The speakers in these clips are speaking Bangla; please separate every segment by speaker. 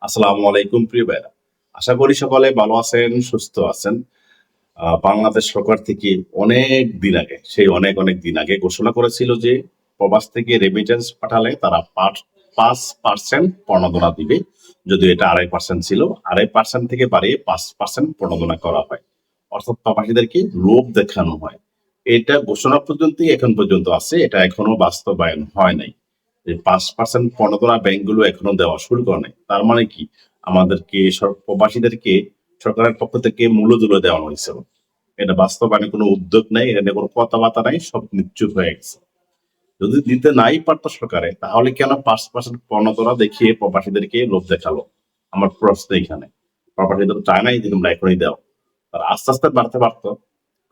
Speaker 1: আসসালামু আলাইকুম, প্রিয় ভাইরা আশা করি সকলে ভালো আছেন, সুস্থ আছেন। বাংলাদেশ সরকার থেকে অনেক দিন আগে, সেই অনেক অনেক দিন আগে ঘোষণা করেছিল যে প্রবাস থেকে রেমিটেন্স পাঠালে তারা পাঁচ- পার্সেন্ট প্রণোদনা দিবে। যদিও এটা আড়াই পার্সেন্ট ছিল, আড়াই পার্সেন্ট থেকে বাড়িয়ে পাঁচ পার্সেন্ট প্রণোদনা করা হয়। অর্থাৎ প্রবাসীদেরকে লোভ দেখানো হয়। এটা ঘোষণা পর্যন্তই এখন পর্যন্ত আছে, এটা এখনও বাস্তবায়ন হয় নাই। পাঁচ পার্সেন্ট প্রণোদনা ব্যাংকগুলো এখনও দেওয়া শুরু করে নাই। তার মানে কি? আমাদেরকে প্রবাসীদেরকে সরকারের পক্ষ থেকে মূল্যদুলো দেওয়া হয়েছিল এটা বাস্তবায়নে কোনো উদ্যোগ নেই, এটা কোনো কথাবার্তা নাই, সব নিশ্চুপ হয়ে গেছে। যদি দিতে নাই পারতো সরকারে, তাহলে কেন পাঁচ পার্সেন্ট প্রণোদনা দেখিয়ে প্রবাসীদেরকে লোভ দেখাল? আমার প্রশ্ন এখানে। প্রবাসীদের চায় নাই যে তোমরা এখনই দাও। তারা আস্তে আস্তে বাড়তে পারতো।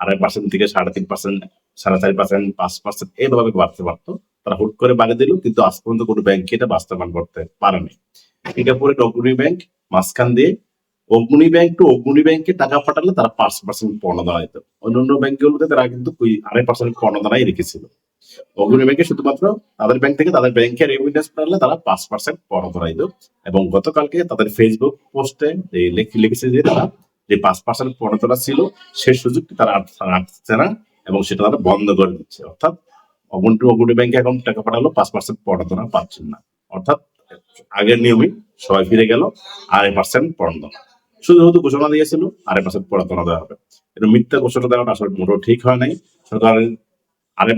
Speaker 1: আড়াই পার্সেন্ট থেকে সাড়ে তিন পার্সেন্ট সাড়ে চার পার্সেন্ট পাঁচ পার্সেন্ট এইভাবে বাড়তে পারতো। তারা হুট করে বাড়িয়ে দিল, কিন্তু আজ পর্যন্ত কোনো ব্যাংকে এটা বাস্তবায়ন করতে পারেনি। সিঙ্গাপুরে অগ্রণী ব্যাংক, মাঝখান দিয়ে অগ্রণী ব্যাংক টু অগ্রণী ব্যাংকে টাকা পাঠালে তারা পাঁচ পার্সেন্ট পণ্য প্রণোদনা দিত অন্যান্য ব্যাংকগুলোতে তারা কিন্তু আড়াই পার্সেন্ট প্রণোদনাই রেখেছিল। অগ্রণী ব্যাংকে শুধুমাত্র তাদের ব্যাংক থেকে তাদের ব্যাংকে রেমিটেন্স পাঠালে তারা পাঁচ পার্সেন্ট প্রণোদনা দিত এবং গতকালকে তাদের ফেসবুক পোস্টে লিখেছে যে তারা যে পাঁচ পার্সেন্ট প্রণোদনা ছিল সেই সুযোগটি তারা রাখছে না এবং সেটা তারা বন্ধ করে দিচ্ছে। অর্থাৎ এখন টাকা পাঠালো, পাঁচ পার্সেন্ট প্রণোদনা পাচ্ছেন না। অর্থাৎ আগের নিয়মই সবাই ফিরে গেল আড়াই পার্সেন্ট প্রণোদনা শুধু ঘোষণা দিয়েছিল আড়াই পার্সেন্ট প্রণোদনা দেওয়া হবে। এটা মিথ্যা ঘোষণা দেওয়াটা আসলে মোটেও ঠিক হয় নাই। আড়াই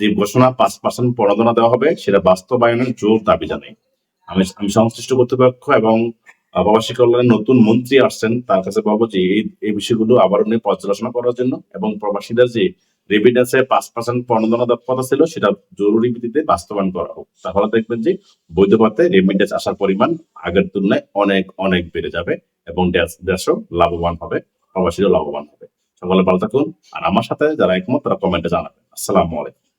Speaker 1: যে ঘোষণা পাঁচ পার্সেন্ট দেওয়া হবে, সেটা বাস্তবায়নের জোর দাবি জানাই। আমি আমি সংশ্লিষ্ট কর্তৃপক্ষ এবং প্রবাসী কল্যাণের নতুন মন্ত্রী আসছেন, তার কাছে বলব যে এই এই বিষয়গুলো আবার নিয়ে পর্যালোচনা করার জন্য এবং প্রবাসীদের যে রেমিটেন্সে পাঁচ পার্সেন্ট প্রণোদনা কথা ছিল, সেটা জরুরি ভিত্তিতে বাস্তবায়ন করা হোক। তাহলে দেখবেন যে বৈধ পথে রেমিডেন্স আসার পরিমাণ আগের তুলনায় অনেক অনেক বেড়ে যাবে এবং দেশও লাভবান হবে, প্রবাসীরও লাভবান হবে। সকলে ভালো থাকুন, আর আমার সাথে যারা একমত, তারা কমেন্টে জানাবেন। আসসালামু আলাইকুম।